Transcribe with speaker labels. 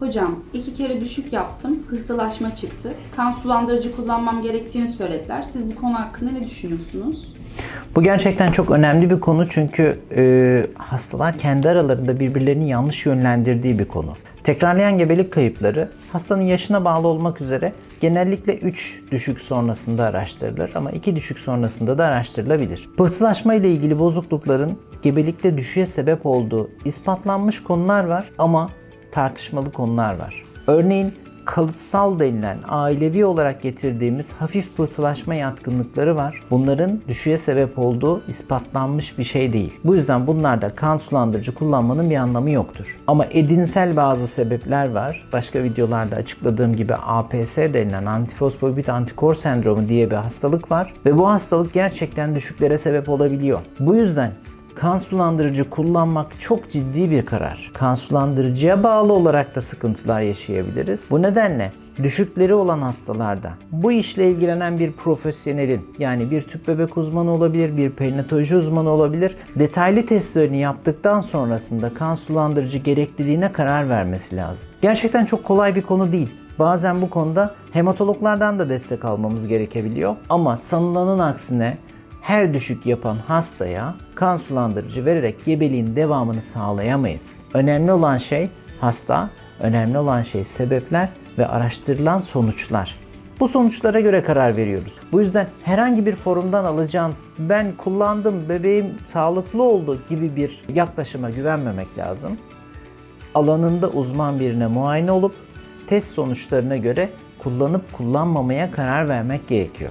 Speaker 1: Hocam iki kere düşük yaptım, pıhtılaşma çıktı. Kan sulandırıcı kullanmam gerektiğini söylediler. Siz bu konu hakkında ne düşünüyorsunuz?
Speaker 2: Bu gerçekten çok önemli bir konu çünkü e, hastalar kendi aralarında birbirlerini yanlış yönlendirdiği bir konu. Tekrarlayan gebelik kayıpları hastanın yaşına bağlı olmak üzere genellikle 3 düşük sonrasında araştırılır ama 2 düşük sonrasında da araştırılabilir. Pıhtılaşma ile ilgili bozuklukların gebelikte düşüğe sebep olduğu ispatlanmış konular var ama tartışmalı konular var. Örneğin kalıtsal denilen ailevi olarak getirdiğimiz hafif pıhtılaşma yatkınlıkları var. Bunların düşüğe sebep olduğu ispatlanmış bir şey değil. Bu yüzden bunlarda kan sulandırıcı kullanmanın bir anlamı yoktur. Ama edinsel bazı sebepler var. Başka videolarda açıkladığım gibi APS denilen antifosfolipid antikor sendromu diye bir hastalık var ve bu hastalık gerçekten düşüklere sebep olabiliyor. Bu yüzden Kan sulandırıcı kullanmak çok ciddi bir karar. Kan sulandırıcıya bağlı olarak da sıkıntılar yaşayabiliriz. Bu nedenle düşükleri olan hastalarda bu işle ilgilenen bir profesyonelin yani bir tüp bebek uzmanı olabilir, bir perinatoloji uzmanı olabilir. Detaylı testlerini yaptıktan sonrasında kan sulandırıcı gerekliliğine karar vermesi lazım. Gerçekten çok kolay bir konu değil. Bazen bu konuda hematologlardan da destek almamız gerekebiliyor. Ama sanılanın aksine her düşük yapan hastaya kan sulandırıcı vererek gebeliğin devamını sağlayamayız. Önemli olan şey hasta, önemli olan şey sebepler ve araştırılan sonuçlar. Bu sonuçlara göre karar veriyoruz. Bu yüzden herhangi bir forumdan alacağınız ben kullandım bebeğim sağlıklı oldu gibi bir yaklaşıma güvenmemek lazım. Alanında uzman birine muayene olup test sonuçlarına göre kullanıp kullanmamaya karar vermek gerekiyor.